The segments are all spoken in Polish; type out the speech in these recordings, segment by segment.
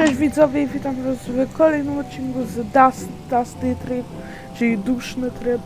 Cześć widzowie, witam was w kolejnym odcinku z Dust, Dusty Trip, czyli duszny tryb.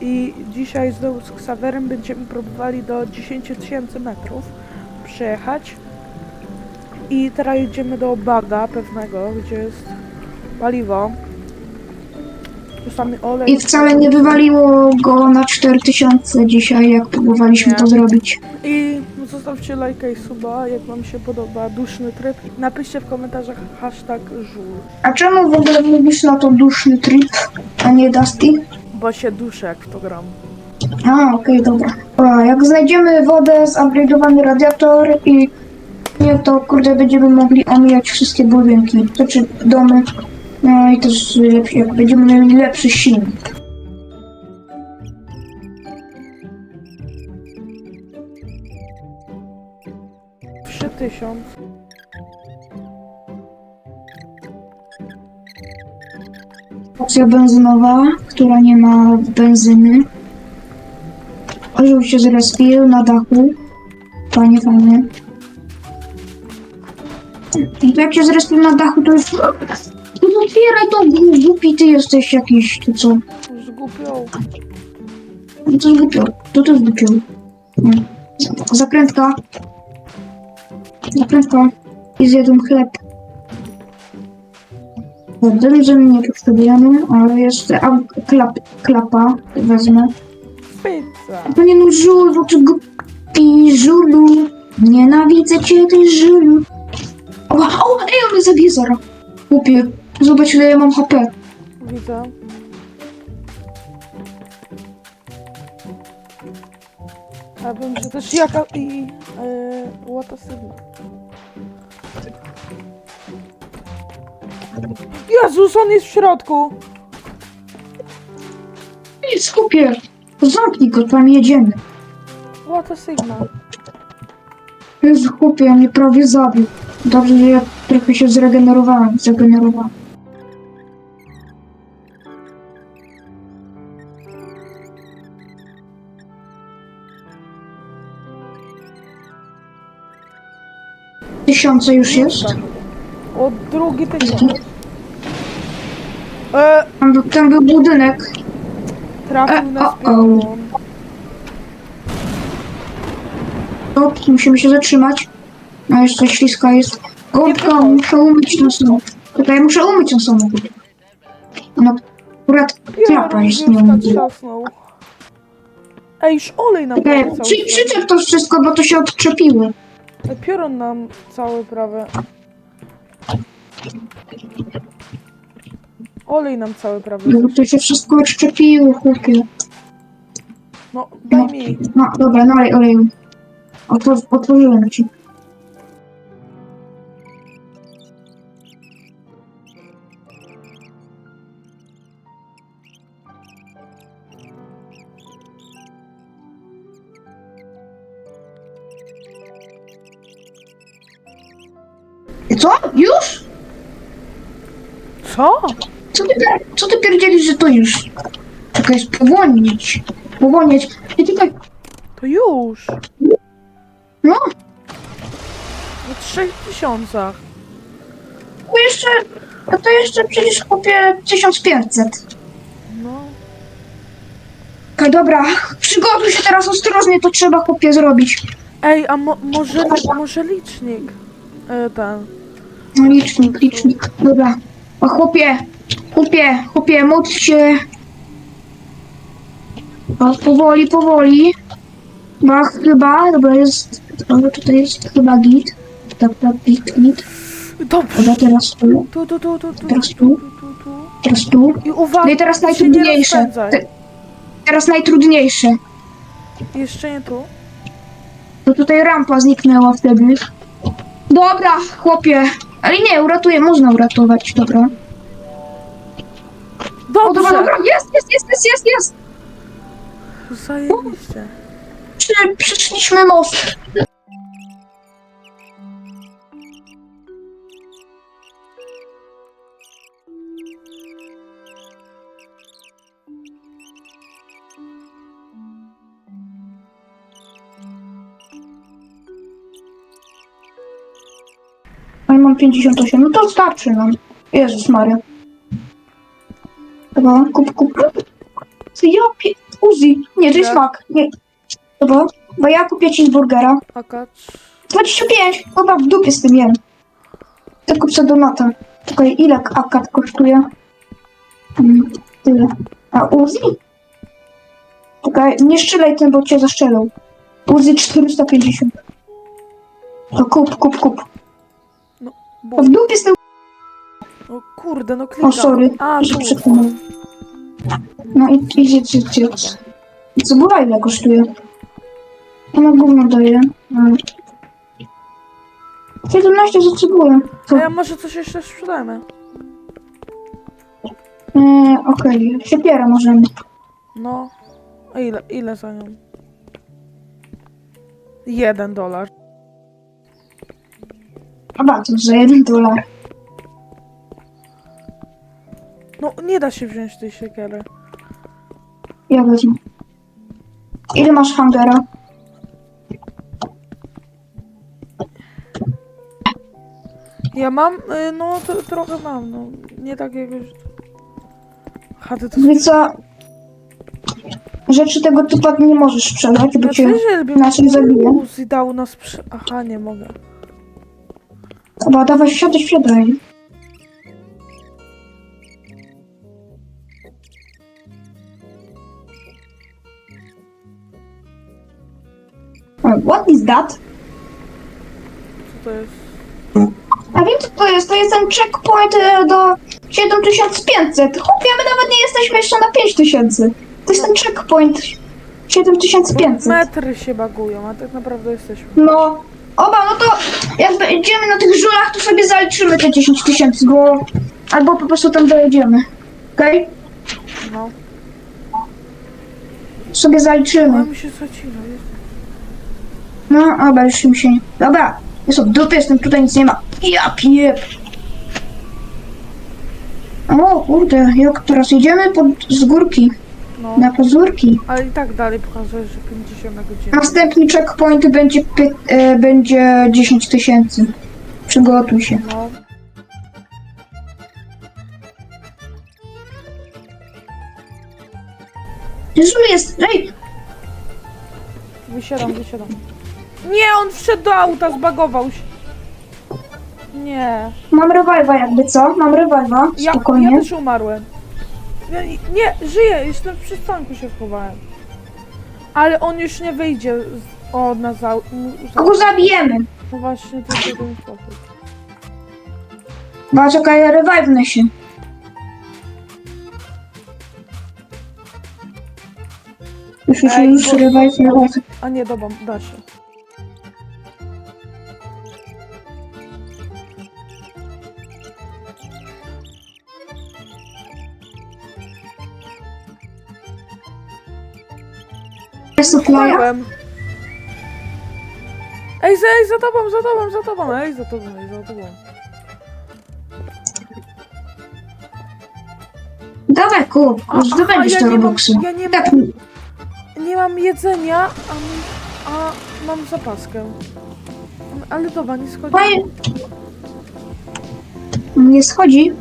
I dzisiaj znowu z Xaverem będziemy próbowali do 10 tysięcy metrów przejechać. I teraz jedziemy do baga pewnego, gdzie jest paliwo. Samy olej. I wcale nie wywaliło go na 4000 dzisiaj, jak próbowaliśmy Nie. to zrobić. I zostawcie lajka i suba, jak wam się podoba duszny tryb. Napiszcie w komentarzach hashtag żul, A czemu w ogóle mówisz na to duszny trip, a nie Dusty? bo się duszę jak w to gram. A, okej, dobra. A, jak znajdziemy wodę, zupgrade'owany radiator i nie, to kurde będziemy mogli omijać wszystkie budynki, znaczy domy. No i też jak będziemy mieli lepszy silnik. Tysiąc. Opcja benzynowa, która nie ma benzyny. Orzeł się zrespił na dachu. Fajnie, fajnie. I to jak się zrespił na dachu, to już... No otwieraj to, głupi ty jesteś jakiś, to co? Zgubią. No to zgłupiał, to to zgłupiał. No. Zakrętka. Zakrętka. I zjadłem chleb. Dobrze, że mnie nie potrzebujemy, ale jeszcze a, klap, klapa wezmę. Pizza. To nie no żulu, ty głupi żulu. Nienawidzę cię, ty żulu. O, o, ej, on mnie zabije zaraz. Głupie. Zobacz, ile ja mam HP. Widzę. A wiem, że też jaka i yy, łata sygna. Jezus, on jest w środku! Ej, skupie. Zamknij go, tam jedziemy. Łata sygna. Jezu, chłopie, ja mnie prawie zabił. Dobrze, że ja trochę się zregenerowałem, zregenerowałem. Tysiące już jest? O drugi tydzień. Tam był, tam był budynek. trafił na E, o, o. musimy się zatrzymać. A jeszcze śliska jest. Gąbka, muszę umyć ten samochód. Czekaj, muszę umyć ten samochód. No, akurat klapa jest nie Jarek umyta. trzasnął. Ej, już olej nam Czekaj, cały przy, przyczep to wszystko, bo to się odczepiło. Piorun nam cały prawie. Olej nam cały prawie. Bo to się wszystko odczepiło, chłopie. No, daj mi. No, dobra, nalej oleju. Otwor otworzyłem ci. Co? Już? Co? Co ty, co ty pierdzielisz, że to już? Czekaj, spowolnić. Powolnić. I czekaj. To już. No, W trzech tysiącach. to jeszcze... A to jeszcze przecież kupię 1500. No. Okej, dobra. Przygotuj się teraz ostrożnie, to trzeba chłopie zrobić. Ej, a mo może, może licznik? E, ten. No licznik, licznik. Dobra. O chłopie, chłopie, chłopie, módl się. O, powoli, powoli. No chyba, dobra, jest, dobra, tutaj jest chyba git. Tak, tak, git, git. Dobrze. Dobra, teraz tu, Tu, tu, tu, tu, tu, Teraz tu, teraz tu. I uwaga, No i teraz najtrudniejsze. Te, teraz najtrudniejsze. Jeszcze nie tu. To tutaj rampa zniknęła wtedy. Dobra, chłopie. Ale nie, uratuję, można uratować, dobra. Dobrze. dobra, jest, jest, jest, jest, jest, jest. Zajebiście. Przy, przyszliśmy most. Ale mam mam 58. No to starczy nam. Jezus Maria. Dobra, kup, kup. Co ja pie... Uzi. Nie, to jest Tak. mak. Nie. Dobra, bo ja kupię cheeseburgera. Akacz. 25! Chyba w dupie z tym jem. To kup sobie donata. Czekaj, ile akat kosztuje? Hmm, tyle. A Uzi? Czekaj, nie strzelaj tym, bo cię zaszczelą. Uzi 450. To kup, kup, kup. Bu. To w dupie z tym... O kurde, no klikam. O, sorry. A, że tu. No i i zjedz, zjedz, zjedz. Co była ile kosztuje? Ona gówno daje. Hmm. 17 za cebulę. A ja może coś jeszcze sprzedajmy. Eee, okej, siepiera możemy. No. A ile, ile za nią? Jeden dolar. A bardzo, za jeden dolar. No, nie da się wziąć tej siekiery. Ja wezmę. Ile masz hangera? Ja mam, y, no to, trochę mam, no. Nie tak jakoś... Chaty to... Wiesz co? Rzeczy tego typu nie możesz sprzedać, bo cię inaczej zabiję. Uzi dał nas przy... Aha, nie mogę. Chyba dawaj wsiadaj, wsiadaj. What is that? Co to jest? A wiem co to jest, to jest ten checkpoint e, do 7500. Chłopie, my nawet nie jesteśmy jeszcze na 5000. To jest ten checkpoint 7500. Metry się bagują, a tak naprawdę jesteśmy. No, oba, no to jak będziemy na tych żulach, to sobie zaliczymy te 10 tysięcy, bo... Albo po prostu tam dojedziemy. Okej? No. Sobie zaliczymy. mi się zacina, jest. No, dobra, już mi się... nie- Dobra, jest od dupy, jestem tutaj, nic nie ma. Ja piep. O kurde, jak teraz jedziemy pod, z górki, No. na pazurki. Ale i tak dalej pokazuje, że 50 na godzinę. Następny checkpoint będzie, py- e, będzie 10 tysięcy. Przygotuj się. No. Żul jest, ej, Wysiadam, wysiadam. Nie, on wszedł do auta, zbagował się. Nie. mam revive'a jakby co? Mam Ja, spokojnie. ja też umarłem. Nie, nie, żyję, jestem w przystanku się schowałem. Ale on już nie wyjdzie z, od nas za, Kogo zabijemy? No właśnie, to jest jeden sposób. Bo czekaj, revive'nę się. Już, już, Ej, już, bo-. A nie, dobra, da się. Playa? Umarłem. Ej, za, ej, za tobą, za tobą, za tobą, ej, za tobą, ej, za tobą. Dawaj kup, już zdobędziesz ja te nie mam, robuxy. ja nie mam, Tak, nie mam jedzenia, a, mi- a mam zapaskę. Ale dobra, nie schodzi. fajnie. Nie schodzi.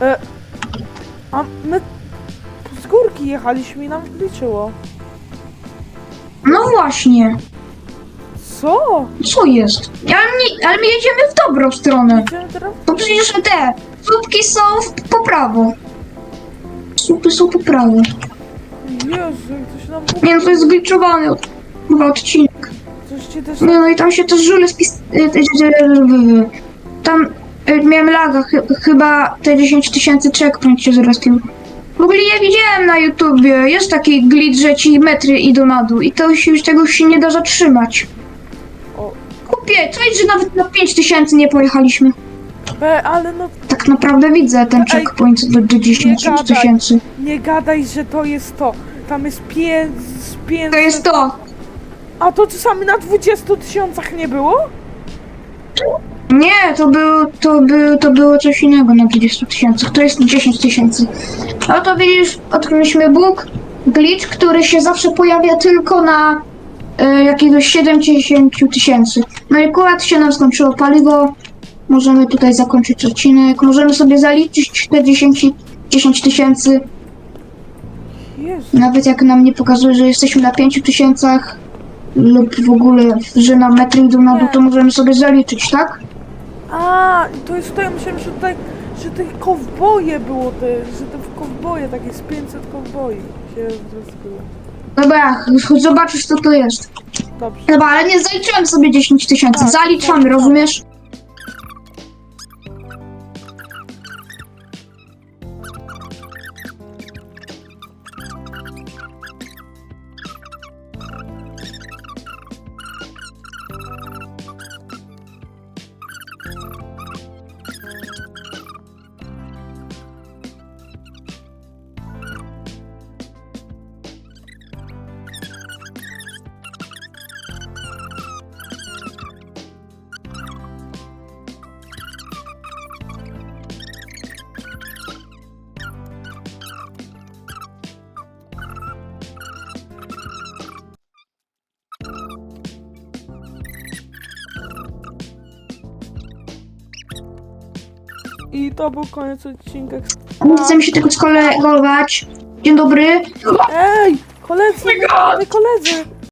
E, a my z górki jechaliśmy i nam liczyło. No właśnie. Co? Co jest? Ale, nie, ale my jedziemy w dobrą stronę. Idziemy teraz? To przecież te słupki są w, po prawo. Słupy są po prawo. Jezu, jak to się nam Nie no, to jest zgliczowany od, chyba odcinek. Coś ci też... Nie no i tam się też żule spis... y, y, y, y, y, Tam y, miałem laga, chy, chyba te 10 tysięcy checkpoint się zrespił. W ogóle ja widziałem na YouTubie, jest taki glitch, że ci metry idą na dół i to się, tego się nie da zatrzymać. O. Kupię, co jest, że nawet na 5 tysięcy nie pojechaliśmy. E, ale no Tak naprawdę widzę ten checkpoint do, do 10 nie gadaj. tysięcy. nie gadaj, że to jest to. Tam jest pię... z To 500... jest to. A to czasami na 20 tysiącach nie było? Nie, to było, to, było, to było coś innego na 20 tysięcy. To jest 10 tysięcy. No to widzisz, odkryliśmy bóg, glitch, który się zawsze pojawia tylko na y, jakiegoś 70 tysięcy. No i akurat się nam skończyło paliwo. Możemy tutaj zakończyć odcinek. Możemy sobie zaliczyć te 10 10 tysięcy. Jezu. Nawet jak nam nie pokazuje, że jesteśmy na 5 tysiącach lub w ogóle, że na metr idą na dół, to możemy sobie zaliczyć, tak? A, to jest to, ja myślałem, że tutaj, że te kowboje było te, że te kowboje, tak jest 500 kowboi się zrespiło. Dobra, chodź zobaczysz co to jest. Dobrze. Dobra, ale nie zaliczyłem sobie 10 tysięcy, Tak, zaliczamy, tak, rozumiesz? I to był koniec odcinka. Nie chcę mi się tego skolegować. Dzień dobry. Ej, koledzy, ej, koledzy,